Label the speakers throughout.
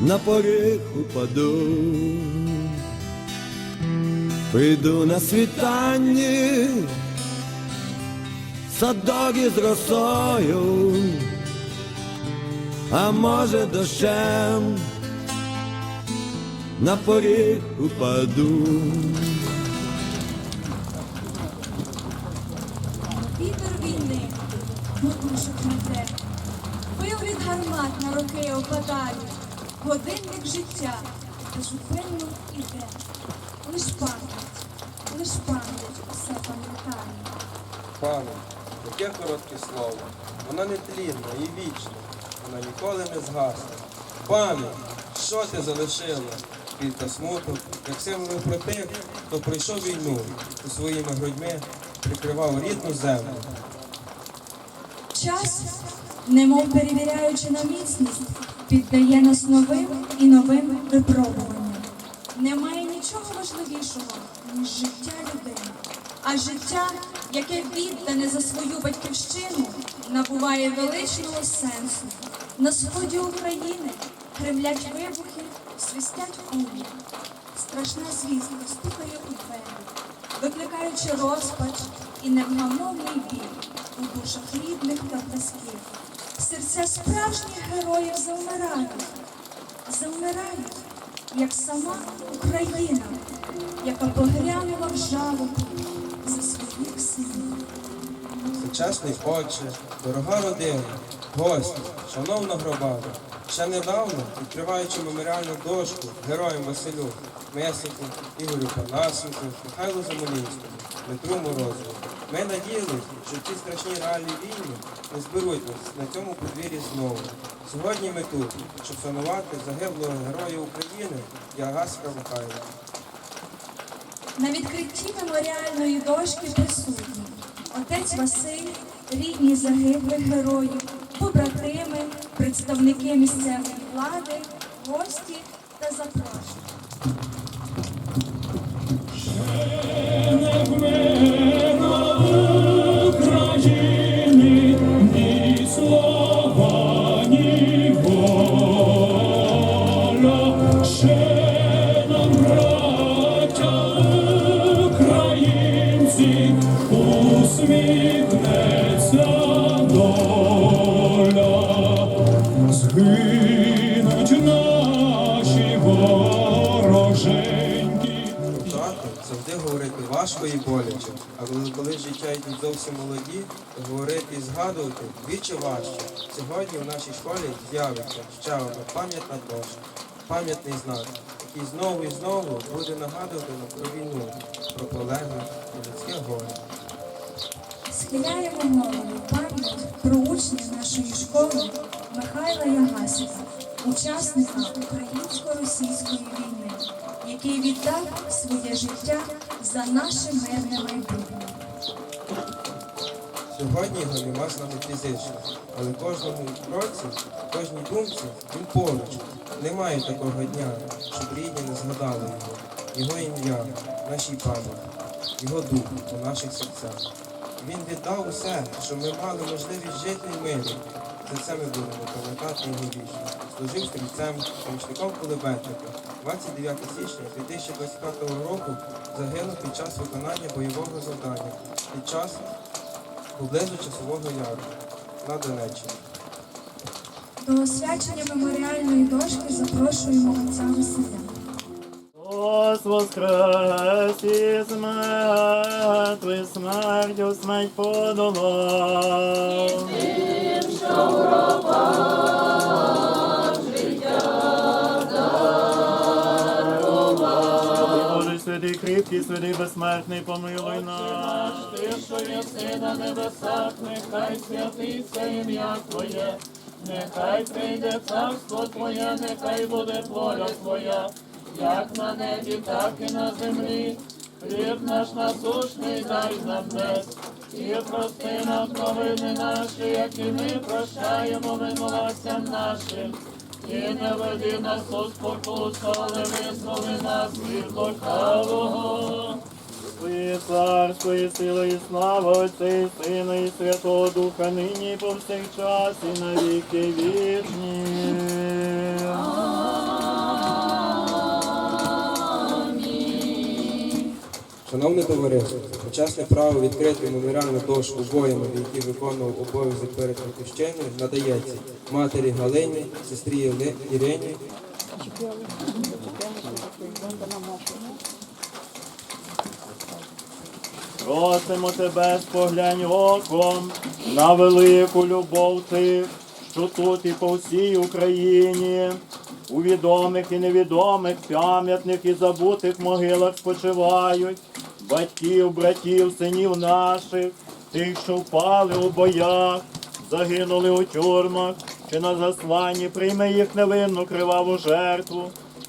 Speaker 1: на поріг упаду, прийду на світанні, садок із росою, а може дощем на поріг упаду.
Speaker 2: Вітер війни, мотушок мете, пил від гармат на роки опадають, годинник життя безупинно іде. Лиш пам'ять, лиш пам'ять усе пам'ятає.
Speaker 3: Пане, яке коротке слово, воно не тлінне і вічне, воно ніколи не згасне. Пане, що ти залишила? Кілька смуток, як символ про тих, хто пройшов війну і своїми грудьми прикривав рідну землю.
Speaker 2: Час, немов перевіряючи на міцність, піддає нас новим і новим випробуванням. Немає нічого важливішого, ніж життя людини. А життя, яке віддане за свою батьківщину, набуває величного сенсу. На сході України гремлять вибухи, свистять кулі. Страшна звістка стукає у двері, викликаючи розпач і невгамовний біль у душах рідних та близьких. Серця справжніх героїв завмирають, завмирають, як сама Україна, яка погрянула в жалобу за своїх синів.
Speaker 3: Сучасний отче, дорога родина, гості, шановна громада. Ще недавно, відкриваючи меморіальну дошку героям Василю, Месику, Ігорю Панасенку, Михайлу Замолінському, Дмитру Морозову. Ми надіялись, що ті страшні реальні війни не зберуть на цьому подвір'ї знову. Сьогодні ми тут, щоб вшанувати загиблого героя України Ягаска Михайла.
Speaker 2: На відкритті меморіальної дошки присутні отець Василь, рідні загиблих героїв, побратими, представники місцевої влади, гості та запрошені.
Speaker 3: Завжди говорити важко і боляче, а коли, коли життя йдуть зовсім молоді, говорити і згадувати двічі важче. Сьогодні в нашій школі з'явиться ще одна пам'ятна дошка, пам'ятний знак, який знову і знову буде нагадувати про війну, про полеглих і людське горе.
Speaker 2: Схиляємо голову пам'ять про учня нашої школи Михайла Ягасіка, учасника українсько-російської війни, який віддав своє життя за наше мирне майбутнє.
Speaker 3: Сьогодні його нема з нами фізично, але кожному кроці, кожній думці він поруч. Немає такого дня, щоб рідні не згадали його, його ім'я, нашій пам'яті, його дух у наших серцях. Він віддав усе, що ми мали можливість жити в мирі. За це ми будемо пам'ятати його вічно. Служив стрільцем, помічником кулеметника. 29 січня 2025 року загинув під час виконання бойового завдання, під час поблизу часового яру на Донеччині.
Speaker 2: До освячення меморіальної дошки запрошуємо отця Василя.
Speaker 4: Христос воскрес із мертвих смертю смерть подолав. Боже, святий кріпкий, святий безсмертний, помилуй нас. Ти, що єси на небесах, нехай святиться ім'я Твоє,
Speaker 5: Нехай прийде царство Твоє, нехай буде воля Твоя, як на небі, так і на землі. Хліб наш насушний дай нам днес, і прости нам провини наші, які ми прощаємо винуватцям нашим. І не веди нас у спокусу, але визволи нас від лукавого.
Speaker 4: Твоє царство і сила і слава Отця і Сина і Святого Духа, нині і повсякчас і на віки вічні.
Speaker 3: Шановне товариство, почесне право відкрити меморіальну дошку воїнам, який виконував обов'язок перед батьківщиною, надається матері Галині, сестрі Ірині,
Speaker 4: Просимо тебе, споглянь оком на велику любов тих, що тут і по всій Україні, у відомих і невідомих пам'ятних і забутих могилах спочивають, батьків, братів, синів наших, тих, що впали у боях, загинули у тюрмах чи на засланні, прийми їх невинну криваву жертву.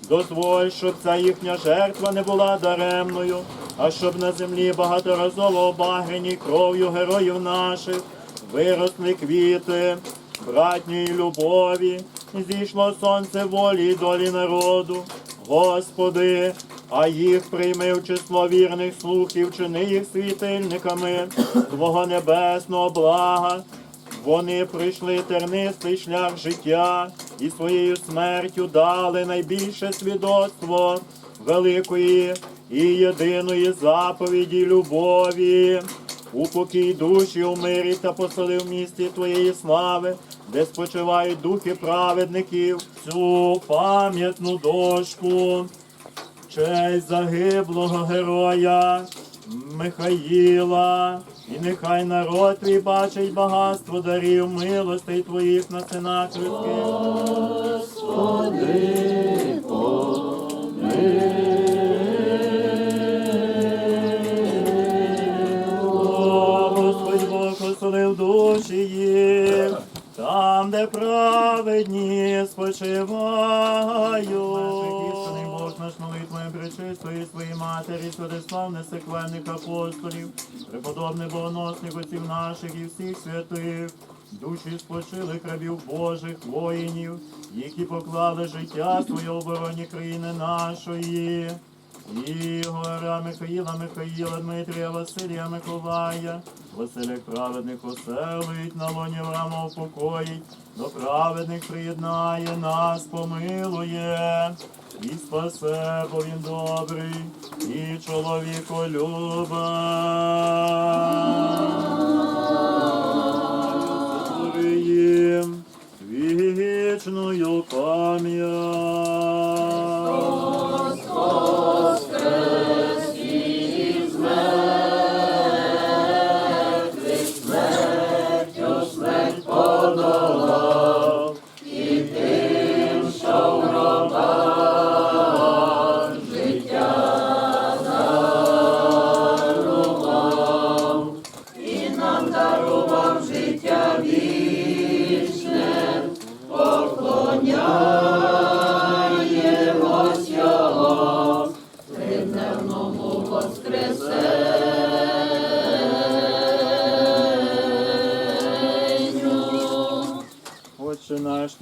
Speaker 4: Дозволь, щоб ця їхня жертва не була даремною, а щоб на землі багаторазово обагрені кров'ю героїв наших виросли квіти братньої любові, зійшло сонце волі й долі народу. Господи, а їх прийми в число вірних слухів, чини їх світильниками Твого небесного блага. Вони пройшли тернистий шлях життя і своєю смертю дали найбільше свідоцтво великої і єдиної заповіді любові. Упокій душі у мирі та посели в місті Твоєї слави, де спочивають духи праведників, цю пам'ятну дошку. Честь загиблого героя Михаїла, і нехай народ твій бачить багатство дарів милостей твоїх на синах людських. О, Господь Бог оселив душі їх, там, де праведні спочивають. Істинний Бог наш молитвою пречистої своїй матері, Святославне секвенних апостолів, преподобний богоносних отців наших і всіх святих, душі спочилих рабів Божих воїнів, які поклали життя своє обороні країни нашої. Ігора, Михаїла, Михаїла, Дмитрія, Василія, Миколая, Василик праведник оселить, на лоні Авраама упокоїть, до праведних приєднає нас, помилує, і спасе, бо він добрий, і чоловіколюба. їм вічною пам'ять. Отче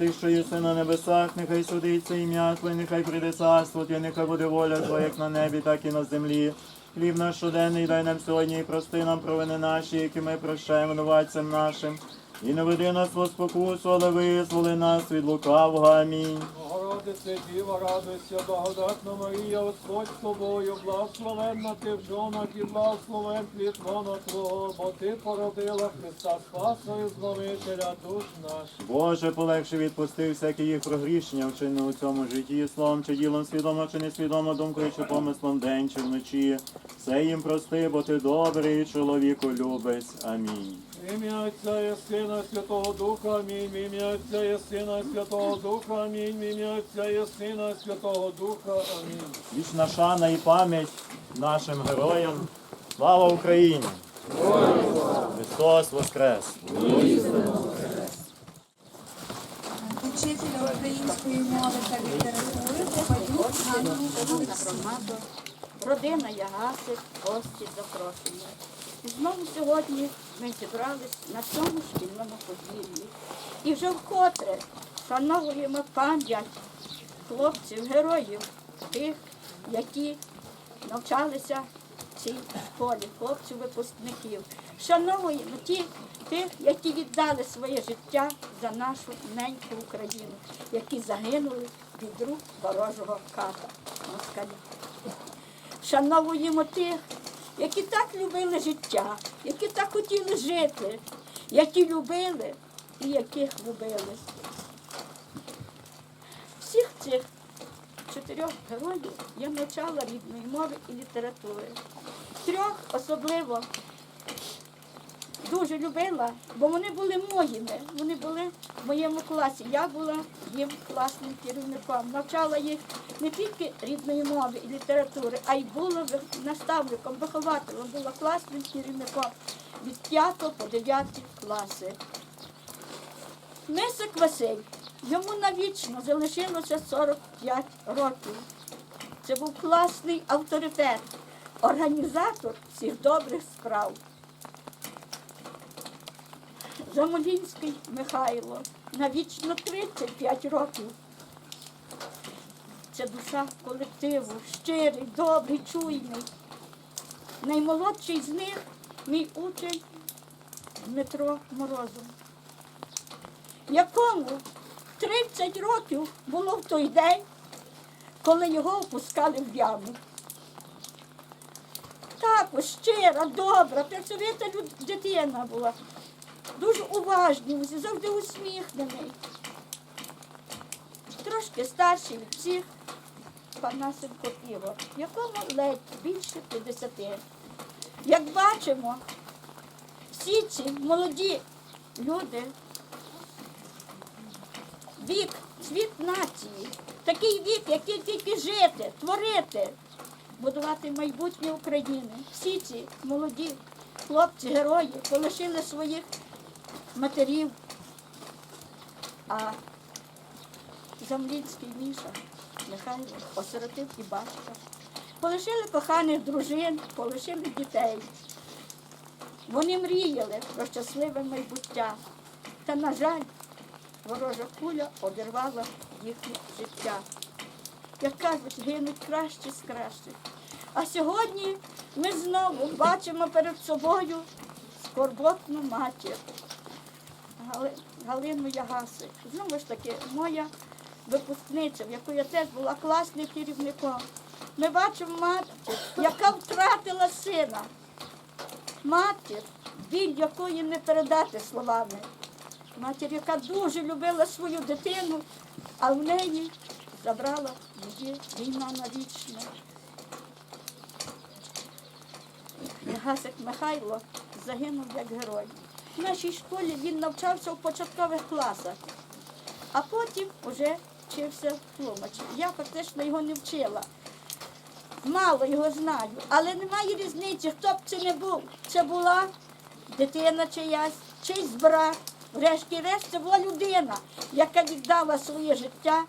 Speaker 4: наш, ти, що єси на небесах, нехай судиться ім'я Твоє, нехай прийде царство Твоє, нехай буде воля Твоя, як на небі, так і на землі. Хліб наш щоденний дай нам сьогодні і прости нам провини наші, які ми прощаємо винуватцям нашим. І не веди нас во спокусу, але визволи нас від лукавого. Амінь.
Speaker 6: Богородице, Діва, радуйся, благодатна Марія, Господь з тобою, благословенна ти в жонах і благословен плід лона Твого, бо ти породила Христа Спаса і Збавителя душ наших.
Speaker 4: Боже, полегше відпусти всякі їх прогрішення вчини у цьому житті, словом чи ділом, свідомо чи несвідомо, думкою чи помислом день чи вночі. Все їм прости, бо ти добрий чоловіку любець. Амінь.
Speaker 6: Ім'я Отця і Сина і Святого Духа, амінь. Ім'я Отця і Сина і Святого Духа, амінь. Ім'я Отця і Сина і Святого Духа, амінь.
Speaker 4: Вічна шана і пам'ять нашим героям. Слава Україні! Христос Воскрес!
Speaker 2: української мови та літератури Попадюк Ганну
Speaker 5: громаду, родина Ягасик, гості запрошені. Знову сьогодні ми зібрались на цьому шкільному подвір'ї. І вже вкотре шановуємо пам'ять хлопців, героїв, тих, які навчалися в цій школі, хлопців-випускників. Шановуємо ті, тих, які віддали своє життя за нашу неньку Україну, які загинули від рук ворожого ката москаля. Шановуємо тих, які так любили життя, які так хотіли жити, які любили і яких любили. Всіх цих чотирьох героїв я навчала рідної мови і літератури. Трьох особливо дуже любила, бо вони були моїми. Вони були в моєму класі. Я була їм класним керівником. Навчала їх не тільки рідної мови і літератури, а й була наставником, вихователем, була класним керівником від 5 по 9 класи. Мисик Василь, йому навічно залишилося 45 років. Це був класний авторитет, організатор всіх добрих справ. Замолінський Михайло, навічно 35 років. Це душа колективу, щирий, добрий, чуйний. Наймолодший з них мій учень Дмитро Морозов, якому 30 років було в той день, коли його опускали в яму. Також щира, добра, працьовита дитина була. Дуже уважний, завжди усміхнений. Трошки старший від всіх Панасенко Ігор, якому ледь більше 50. Як бачимо, всі ці молоді люди, вік, світ нації, такий вік, який тільки жити, творити, будувати майбутнє України. Всі ці молоді хлопці, герої полишили своїх матерів, а Замлінський Міша, Михайло осиротив і батька. Полишили коханих дружин, полишили дітей. Вони мріяли про щасливе майбуття. Та, на жаль, ворожа куля обірвала їхнє життя. Як кажуть, гинуть кращі з кращих. А сьогодні ми знову бачимо перед собою скорботну матір. Гали- Галину Ягасик. Знову ж таки, моя випускниця, в якої я теж була класним керівником. Ми бачимо матір, яка втратила сина. Матір, біль якої не передати словами. Матір, яка дуже любила свою дитину, а в неї забрала її війна навічно. Ягасик Михайло загинув як герой. В нашій школі він навчався в початкових класах, а потім вже вчився в. Я фактично його не вчила. Мало його знаю, але немає різниці, хто б це не був. Це була дитина чиясь, чийсь брат. Врешті-решт, це була людина, яка віддала своє життя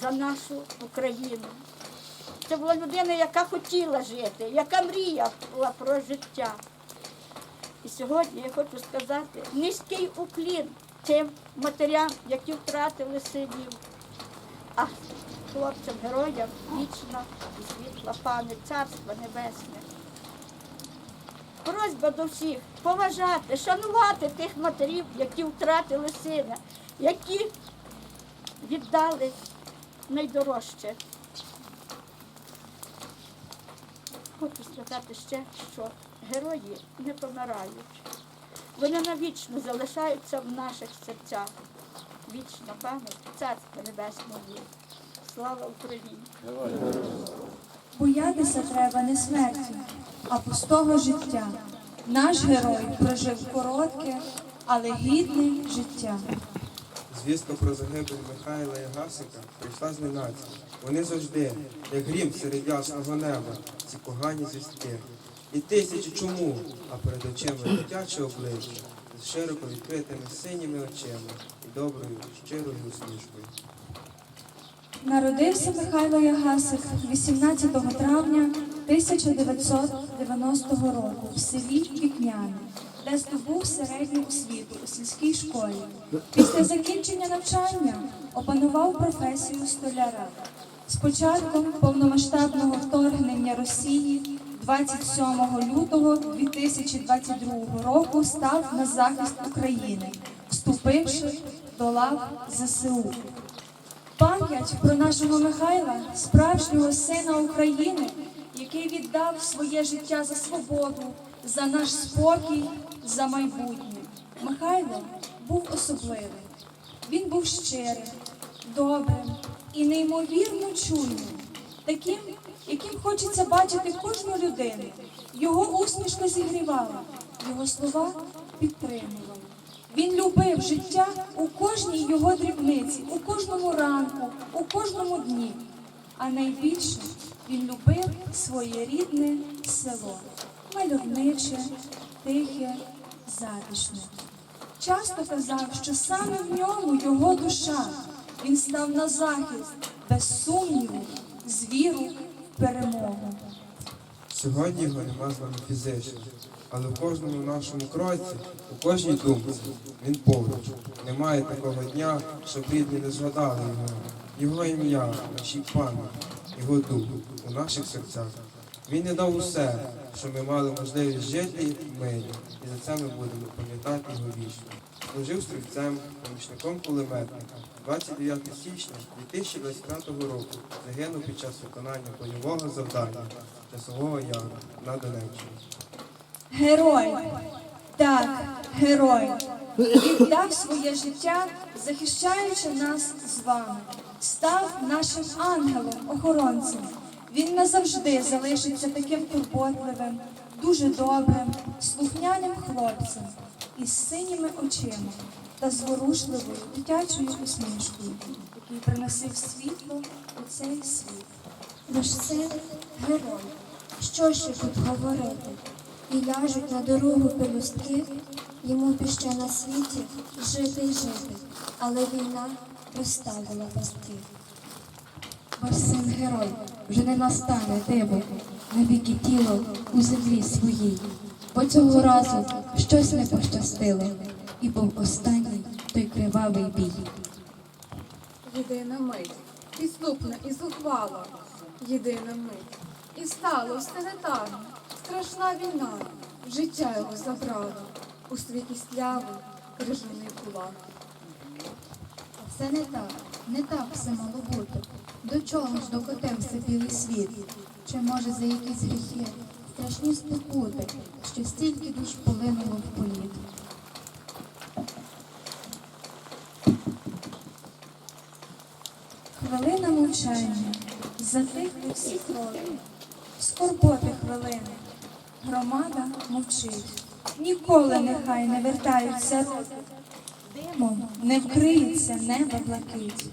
Speaker 5: за нашу Україну. Це була людина, яка хотіла жити, яка мріяла про життя. І сьогодні я хочу сказати низький уклін тим матерям, які втратили синів, а хлопцям-героям вічна і світла пам'ять Царства Небесне. Просьба до всіх поважати, шанувати тих матерів, які втратили сина, які віддали найдорожче. Хочу сказати ще, що герої не помирають. Вони навічно залишаються в наших серцях. Вічна пам'ять Царства Небесного. Слава Україні!
Speaker 2: Боятися треба не смерті, а пустого життя. Наш герой прожив коротке, але гідне життя.
Speaker 3: Звістка про загибель Михайла Ягасика прийшла зненацька. Вони завжди, як грім серед ясного неба, ці погані звістки. І тисячі чому, а перед очима дитяче обличчя з широко відкритими синіми очима і доброю, щирою усмішкою.
Speaker 2: Народився Михайло Ягасик 18 травня 1990 року в селі Вікняне, де здобув середню освіту у сільській школі. Після закінчення навчання опанував професію столяра. З початком повномасштабного вторгнення Росії 27 лютого 2022 року став на захист України, вступивши до лав ЗСУ. Пам'ять про нашого Михайла, справжнього сина України, який віддав своє життя за свободу, за наш спокій, за майбутнє. Михайло був особливий. Він був щирим, добрим і неймовірно чуйним, таким, яким хочеться бачити кожну людину. Його усмішка зігрівала, його слова підтримували. Він любив життя у кожній його дрібниці, у кожному ранку, у кожному дні. А найбільше він любив своє рідне село, мальовниче, тихе, затишне. Часто казав, що саме в ньому його душа. Він став на захист, без сумніву, з віру перемогу.
Speaker 3: Сьогодні його нема з нами фізично, але в кожному нашому кроці, у кожній думці він поруч. Немає такого дня, щоб рідні не згадали його. Його ім'я, нашій пам'яті, його дух у наших серцях. Він не дав усе, що ми мали можливість жити в мирі, і за це ми будемо пам'ятати його вічно. Служив стрільцем, помічником кулеметника. 29 січня 2025 року загинув під час виконання бойового завдання часового яру на Донеччині.
Speaker 2: Герой, так, герой. Віддав своє життя, захищаючи нас з вами. Став нашим ангелом, охоронцем. Він назавжди залишиться таким турботливим, дуже добрим, слухняним хлопцем із синіми очима та зворушливою дитячою усмішкою, який приносив світло у цей світ.
Speaker 7: Наш син герой. Що ще тут говорити? І ляжуть на дорогу пелюстки, йому б ще на світі жити й жити, але війна розставила пастки.
Speaker 8: Ваш син герой, вже не настане диво, навіки тіло у землі своїй. Бо цього разу щось не пощастило, і був останній той кривавий бій.
Speaker 9: Єдина мить, підступна і зухвала, єдина мить. І стало все не так. Страшна війна, життя його забрала, у світі слави крижаний кулак.
Speaker 8: Все не так, не так все мало бути. До чого ж докотився білий світ? Чи може за якісь гріхи, страшні спокути, що стільки душ полинуло в політ?
Speaker 2: Хвилина мовчання, затихли всі кроки, скорботи хвилини. Громада мовчить. Ніколи нехай не вертаються. Димом не вкриється небо блакить.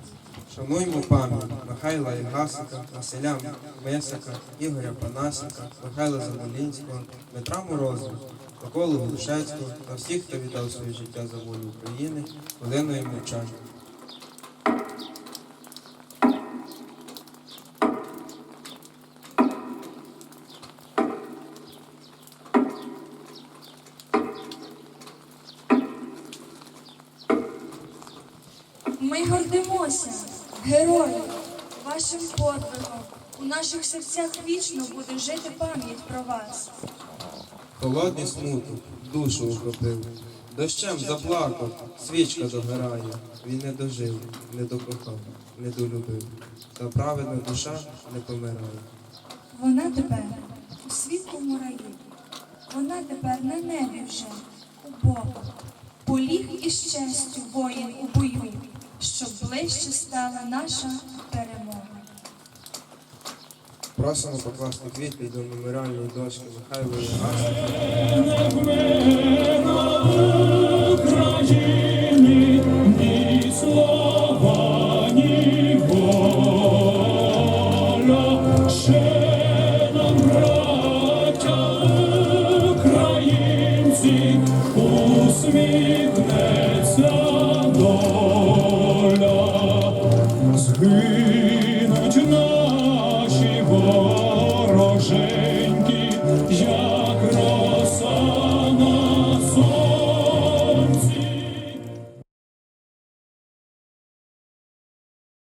Speaker 3: Шануймо пам'ять Михайла Ігасика, Василя Месика, Ігоря Панасика, Михайла Заболінського, Дмитра Морозова, Миколу Глушецького та всіх, хто віддав своє життя за волю України, хвилиною мовчання.
Speaker 2: Ми гордимося, герої, вашим подвигом. У наших серцях вічно буде жити пам'ять про вас.
Speaker 3: Холодний смуток душу охопив, дощем заплакав, свічка догорає. Він не дожив, не докохав, не долюбив. Та праведна душа не помирає.
Speaker 2: Вона тепер у світлому раї. Вона тепер на небі вже у Бога. Поліг із честю воїн у бою, щоб ближче стала наша перемога.
Speaker 3: Просимо покласти квіти до меморіальної дошки Михайла Ігасика.